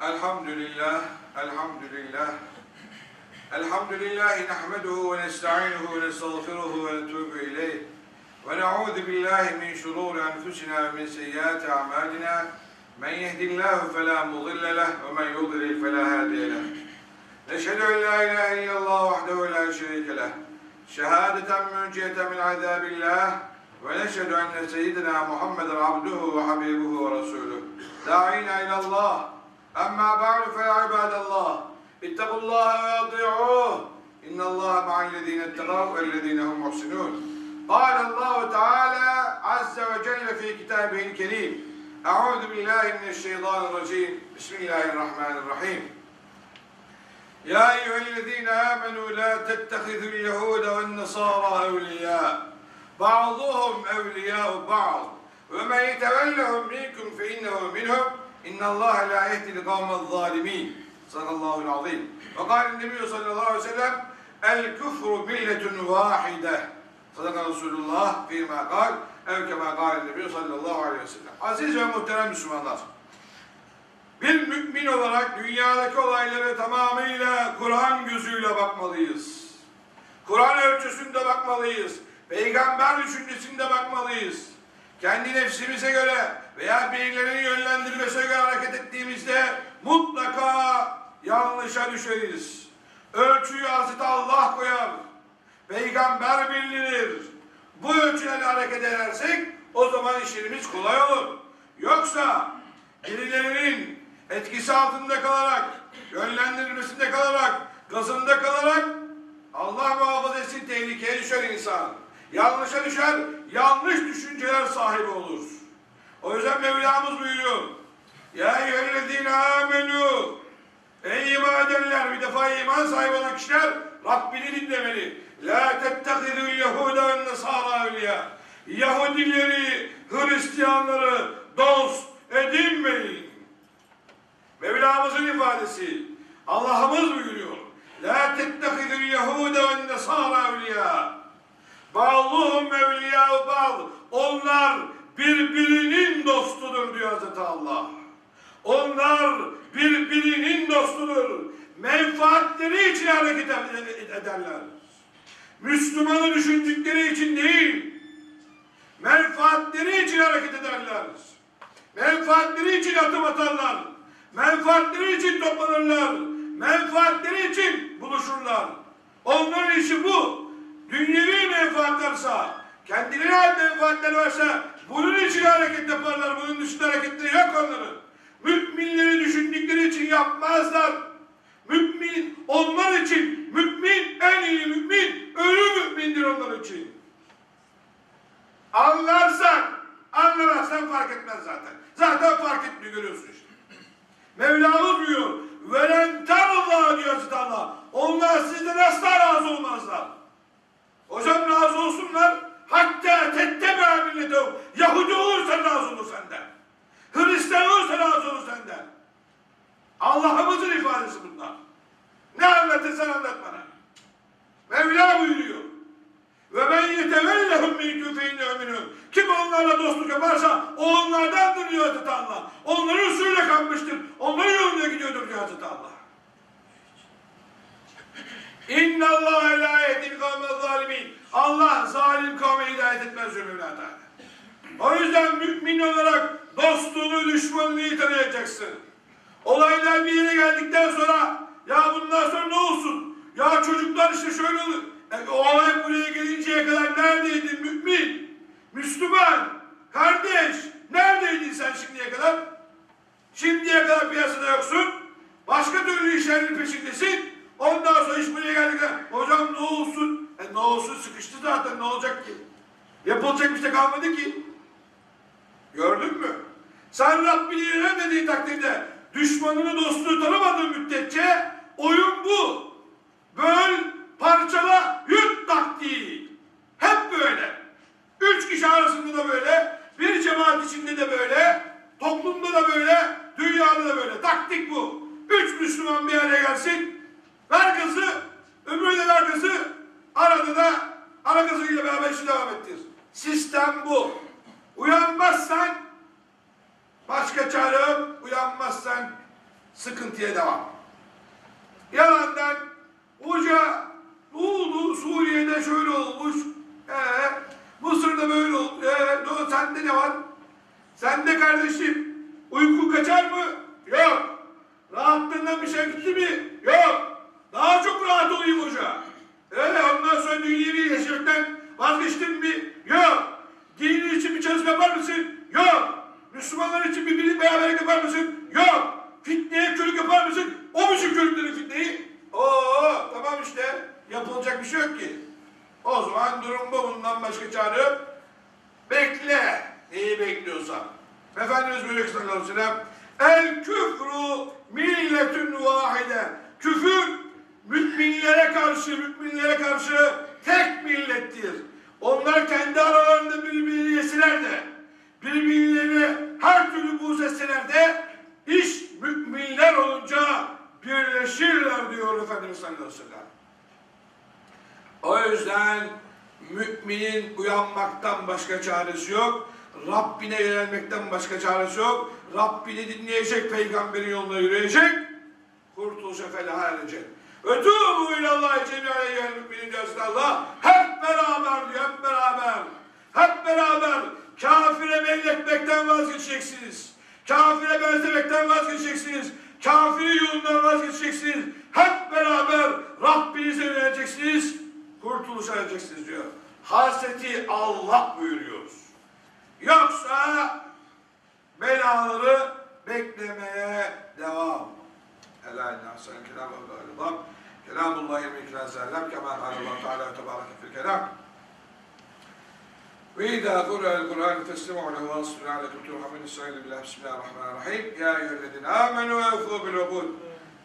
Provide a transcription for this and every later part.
الحمد لله الحمد لله. الحمد لله نحمده ونستعينه ونستغفره ونتوب إليه. ونعوذ بالله من شرور أنفسنا ومن سيئات أعمالنا. من يهدي الله فلا مضل له ومن يضلل فلا هادي له. نشهد أن لا إله إلا الله وحده لا شريك له. شهادة منجية من عذاب الله. ونشهد أن سيدنا محمدا عبده وحبيبه ورسوله. داعينا إلى الله. أما بعد فيا عباد الله اتقوا الله وأطيعوه. إن الله مع الذين اتقوا والذين هم محسنون. قال الله تعالى عز وجل في كتابه الكريم أعوذ بالله من الشيطان الرجيم. بسم الله الرحمن الرحيم. يا أيها الذين آمنوا لا تتخذوا اليهود والنصارى أولياء. بعضهم أولياء بعض. ومن يتولهم منكم فإنه منهم. İnna Allah la yehdil kavmel zalimin. Sallallahu azim. Ve kâlen nebiyyü sallallahu aleyhi ve sellem el küfrü milletun vahide. Sadaka Resulullah fîmâ kal ev kemâ kâlen sallallahu aleyhi ve sellem. Aziz ve muhterem Müslümanlar. Bir mümin olarak dünyadaki olaylara tamamıyla Kur'an gözüyle bakmalıyız. Kur'an ölçüsünde bakmalıyız. Peygamber düşüncesinde bakmalıyız. Kendi nefsimize göre veya birilerinin yönlendirmesine göre hareket ettiğimizde mutlaka yanlışa düşeriz. Ölçüyü Hazreti Allah koyar. Peygamber bildirir. Bu ölçülerle hareket edersek o zaman işlerimiz kolay olur. Yoksa birilerinin etkisi altında kalarak, yönlendirilmesinde kalarak, gazında kalarak Allah muhafaza etsin tehlikeye düşer insan. Yanlışa düşer, yanlış düşünceler sahibi olur. O yüzden Mevlamız buyuruyor. Ya eyyühellezine amenu Ey iman edenler bir defa iman sahibi olan kişiler Rabbini dinlemeli. La tettehidü yehude ve nesara evliya. Yahudileri, Hristiyanları dost edinmeyin. Mevlamızın ifadesi. Allah'ımız buyuruyor. La tettehidü yehude ve nesara evliya. Bağluhum evliya bağ. Onlar birbirinin dostudur diyor Hazreti Allah. Onlar birbirinin dostudur. Menfaatleri için hareket ederler. Müslümanı düşündükleri için değil, menfaatleri için hareket ederler. Menfaatleri için adım atarlar. Menfaatleri için toplanırlar. Menfaatleri için buluşurlar. Onların işi bu. Dünyevi menfaatlarsa, kendilerine ait menfaatler varsa bunun için hareket yaparlar. Bunun dışında hareketleri yok onların. Müminleri düşündükleri için yapmazlar. Mümin onlar için mümin en iyi mümin ölü mümindir onlar için. Anlarsan anlamazsan fark etmez zaten. Zaten fark etmiyor görüyorsun işte. Mevlamız diyor veren tarla diyor Allah. Onlar sizden asla razı olmazlar. Razı olsunlar. Hatta tettebe milletehu. Yahudi olursa razı olur senden. Hristiyan olursa razı olur senden. Allah'ımızın ifadesi bunlar. Ne anlatırsan anlat bana. Mevla buyuruyor. Ve ben yetevellehum minküm fe innehu Kim onlarla dostluk yaparsa o onlardandır diyor Hazreti Allah. Onların usulüyle kalmıştır. Onların yoluna gidiyordur diyor Hazreti Allah. İnna Allah Allah zalim kavme hidayet etmez diyor Teala. O yüzden mümin olarak dostluğunu, düşmanını iyi tanıyacaksın. Olaylar bir yere geldikten sonra ya bundan sonra ne olsun? Ya çocuklar işte şöyle olur. E, o olay buraya gelinceye kadar neredeydin mümin? Müslüman, kardeş, neredeydin sen şimdiye kadar? Şimdiye kadar piyasada yoksun. Başka türlü işlerin peşindesin. Ondan sonra iş buraya geldikten hocam ne olsun? E ne olsun sıkıştı zaten ne olacak ki? Yapılacak bir şey kalmadı ki. Gördün mü? Sen Rabbini yenemediğin takdirde düşmanını dostluğu tanımadığın müddetçe oyun bu. Böl, parçala, yut taktiği. Hep böyle. Üç kişi arasında da böyle, bir cemaat içinde de böyle, toplumda da böyle, dünyada da böyle. Taktik bu. Üç Müslüman bir araya gelsin, ver kızı, öbürü de ver kızı, arada da ara kızıyla beraber işi devam ettir. Sistem bu. Uyanmazsan başka çare yok, uyanmazsan sıkıntıya devam. Yalandan hoca ne oldu Suriye'de şöyle olmuş. Ee, Mısır'da böyle oldu. Ee, ne- sende ne var? Sende kardeşim uyku kaçar mı? Yok. Rahatlığından bir şey gitti mi? Yok. Daha çok rahat olayım hoca. Ee, ondan sonra dünyevi yaşamaktan vazgeçtin mi? Yok. Dinin için bir çalışma yapar mısın? Yok. Müslümanlar için bir birlik beraberlik yapar mısın? Yok. Fitneye körük yapar mısın? O musun körüklerin fitneyi? Oo tamam işte. Yapılacak bir şey yok ki. O zaman durum bu. Bundan başka çare yok. Bekle. Neyi bekliyorsan. Efendimiz buyuruyor ki sallallahu aleyhi. El küfru milletün vahide. Küfür müminlere karşı, müminlere karşı tek millettir. Onlar kendi aralarında birbirini yeseler de, birbirlerine her türlü buğz etseler de, iş müminler olunca birleşirler diyor Efendimiz sallallahu aleyhi. O yüzden müminin uyanmaktan başka çaresi yok. Rabbine yönelmekten başka çaresi yok. Rabbini dinleyecek, peygamberin yoluna yürüyecek. Kurtuluşa felaha erecek. İlallâhi cemî'an eyyâhel müminin diyorsun Allah. Hep beraber diyor, hep beraber. Hep beraber kafire meyletmekten vazgeçeceksiniz. Kafire benzemekten vazgeçeceksiniz. Kafiri yolundan vazgeçeceksiniz. Hep beraber Rabbinize yöneleceksiniz. Kurtuluşa ereceksiniz diyor. Hasreti Allah buyuruyoruz. Yoksa belaları beklemeye devam. Ela inna sen kelam Allah'ı Kelamullahi min sellem kema Allah Teala tebareke fil kelam. وإذا قرأ القرآن فاستمعوا له وأنصتوا لعلكم ترحمون استعيذ بالله بسم الله الرحمن الرحيم يا أيها الذين آمنوا وأوفوا بالعقود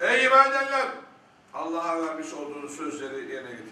Ey iman edenler! Allah'a vermiş olduğunuz sözleri yerine getiriniz.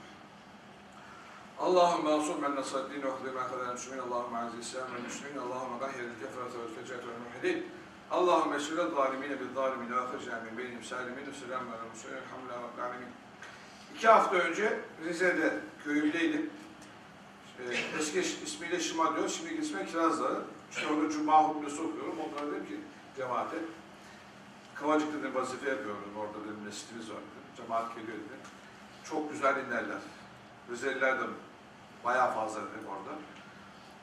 Allahümme asum ben nesaddin ve hudime kadar müslümin Allahümme azizsem ve müslümin Allahümme gayril kefrata ve tecet ve muhidin Allahümme esirle zalimine bil zalimine ve ahircem min benim salimin ve selam ve müslümin elhamdülillah ve alemin İki hafta önce Rize'de köyümdeydim. Ee, eski ismiyle Şıma diyor, şimdiki ismi Kirazlı. İşte orada Cuma hutbesi okuyorum. Onlara dedim ki cemaate, Kavacık dedim vazife yapıyorum. Orada dedim mescidimiz var dedim. Cemaat geliyor dedim. Çok güzel dinlerler. Rizeliler de bayağı fazla dedim orada.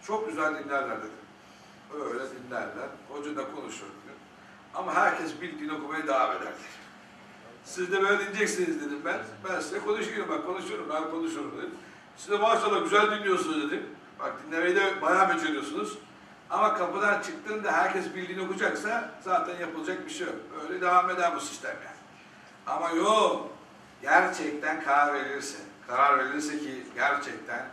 Çok güzel dinlerler dedim. Öyle dinlerler. Hoca da konuşur dedim. Ama herkes bildiğini okumaya devam eder. Siz de böyle dinleyeceksiniz dedim ben. Ben size konuşuyorum bak konuşuyorum ben konuşurum dedim. Siz de maşallah güzel dinliyorsunuz dedim. Bak dinlemeyi de bayağı beceriyorsunuz. Ama kapıdan çıktığında herkes bildiğini okuyacaksa zaten yapılacak bir şey yok. Öyle devam eder bu sistem yani. Ama yok. Gerçekten karar verilirse, karar verilirse ki gerçekten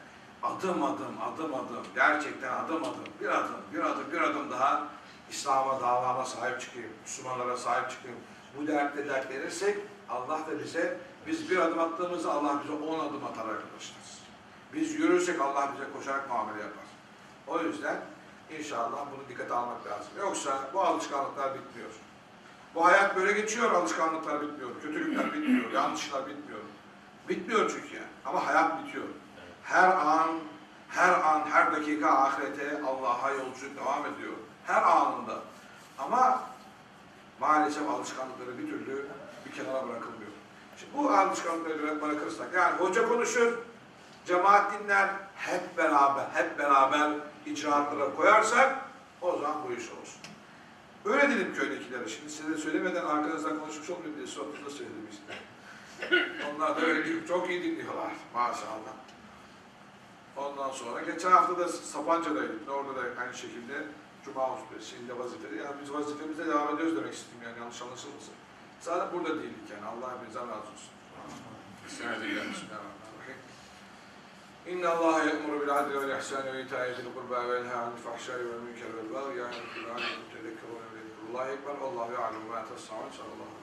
adım adım, adım adım, gerçekten adım adım, bir adım, bir adım, bir adım daha İslam'a, davama sahip çıkayım, Müslümanlara sahip çıkayım. Bu dertte dert verirsek Allah da bize, biz bir adım attığımızda Allah bize on adım atar arkadaşlar. Biz yürürsek Allah bize koşarak muamele yapar. O yüzden inşallah bunu dikkate almak lazım. Yoksa bu alışkanlıklar bitmiyor. Bu hayat böyle geçiyor, alışkanlıklar bitmiyor, kötülükler bitmiyor, yanlışlar bitmiyor. Bitmiyor çünkü yani. Ama hayat bitiyor. Her an, her an, her dakika ahirete, Allah'a yolculuk devam ediyor. Her anında. Ama maalesef alışkanlıkları bir türlü bir kenara bırakılmıyor. Şimdi bu alışkanlıkları bırakırsak, yani hoca konuşur, cemaat dinler, hep beraber, hep beraber icraatlara koyarsak, o zaman bu iş olsun. Öyle dedim köydekilere. Şimdi size söylemeden arkanızdan konuşmuş olmayayım diye sohbette söyledim işte. Onlar da öyle diyor. Çok iyi dinliyorlar maşallah. Ondan sonra geçen hafta da Sapanca'daydık. Orada da aynı şekilde Cuma hutbesinde vazifede. Yani biz vazifemize devam ediyoruz demek istedim yani yanlış anlaşılmasın. Zaten burada değildik yani. Allah hepinizden razı olsun. Bismillahirrahmanirrahim. Bismillahirrahmanirrahim. İnne Allah ye'muru bil adli vel ihsani ve ita'i zil kurba ve yenha anil fahşai vel münker vel ya'murukum bil adli ve tezekkerun ve zikrullahi ekber. Allahu ya'lemu ma tasna'un. Sallallahu